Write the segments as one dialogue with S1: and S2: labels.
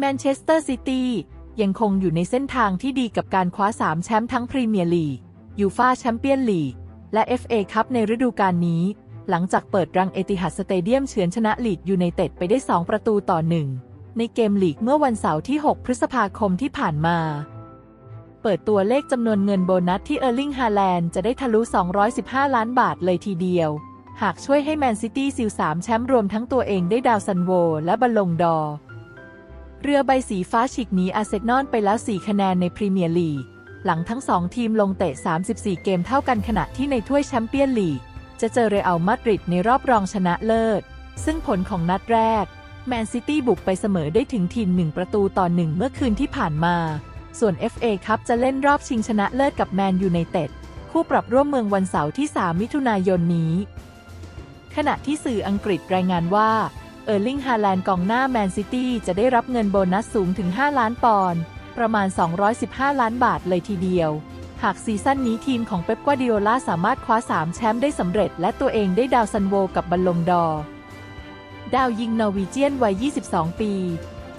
S1: แมนเชสเตอร์ซิตี้ยังคงอยู่ในเส้นทางที่ดีกับการคว้า 3 แชมป์ทั้งพรีเมียร์ลีกยูฟาแชมเปี้ยนลีกและ FA คัพในฤดูกาลนี้ หลังจากเปิดรังเอติฮัดสเตเดียมเฉือนชนะลีดยูไนเต็ดไปได้ 2 ประตูต่อ 1 ในเกมลีกเมื่อวันเสาร์ที่ 6 พฤษภาคมที่ผ่านมา เปิดตัวเลขจำนวนเงินโบนัสที่เออร์ลิงฮาแลนด์จะได้ทะลุ 215 ล้านบาทเลยทีเดียว หากช่วยให้แมนซิตี้ซิล3แชมป์รวมทั้งตัวเองได้ดาวซันโวและบัลลงดอร์ เรือใบสีฟ้าฉีกหนีอาร์เซนอลไปแล้ว 4 คะแนนในพรีเมียร์ลีก หลังทั้ง 2 ทีมลงเตะ 34 เกมเท่ากันขณะที่ในถ้วยแชมเปี้ยนลีก จะเจอเรอัลมาดริดในรอบรองชนะเลิศ ซึ่งผลของนัดแรก แมนซิตี้บุกไปเสมอได้ถึงทีม 1 ประตูต่อ 1 เมื่อคืนที่ผ่านมา ส่วน FA ครับจะเล่นรอบชิงชนะเลิศกับแมนยูไนเต็ด คู่ปรับร่วมเมืองวันเสาร์ที่ 3 มิถุนายนนี้ ขณะที่สื่ออังกฤษรายงานว่า เออร์ลิงฮาแลนด์กองหน้าแมนซิตี้จะได้รับเงินโบนัสสูงถึง 5 ล้านปอนด์ประมาณ 215 ล้านบาทเลยทีเดียว หากซีซั่นนี้ทีมของเป๊ปกวาร์ดิโอลาสามารถคว้า 3 แชมป์ได้สำเร็จ และตัวเองได้ดาวซันโวกับบัลลงดอร์ดาวยิงนอร์วีเจียนวัย 22 ปี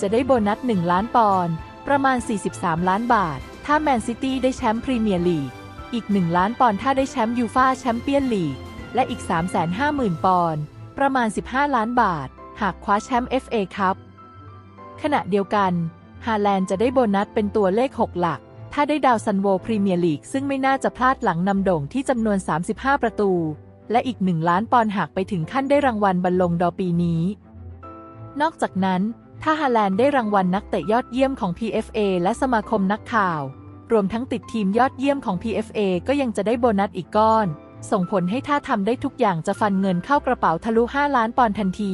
S1: จะได้โบนัส 1 ล้านปอนด์ประมาณ 43 ล้านบาท ถ้าแมนซิตี้ได้แชมป์พรีเมียร์ลีก อีก 1 ล้านปอนด์ถ้าได้แชมป์ยูฟาแชมเปี้ยนลีก และอีก 350,000 ปอนด์ประมาณ 15 ล้านบาท หากคว้าแชมป์ FA คัพขณะเดียวกันฮาแลนด์จะได้โบนัสเป็นตัวเลข 6 หลัก ถ้าได้ดาวซันโวพรีเมียร์ลีกซึ่งไม่น่าจะพลาดหลังนำโด่งที่จำนวน 35 ประตู และอีก 1 ล้านปอนด์หากไปถึงขั้นได้รางวัลบัลลงดอปีนี้ นอกจากนั้น ถ้าฮาแลนด์ได้รางวัลนักเตะยอดเยี่ยมของ PFA และสมาคมนักข่าว รวมทั้งติดทีมยอดเยี่ยมของ PFA ก็ยังจะได้โบนัสอีกก้อน ส่งผลให้ถ้าทำได้ทุกอย่างจะฟันเงินเข้ากระเป๋าทะลุ 5 ล้านปอนด์ทันที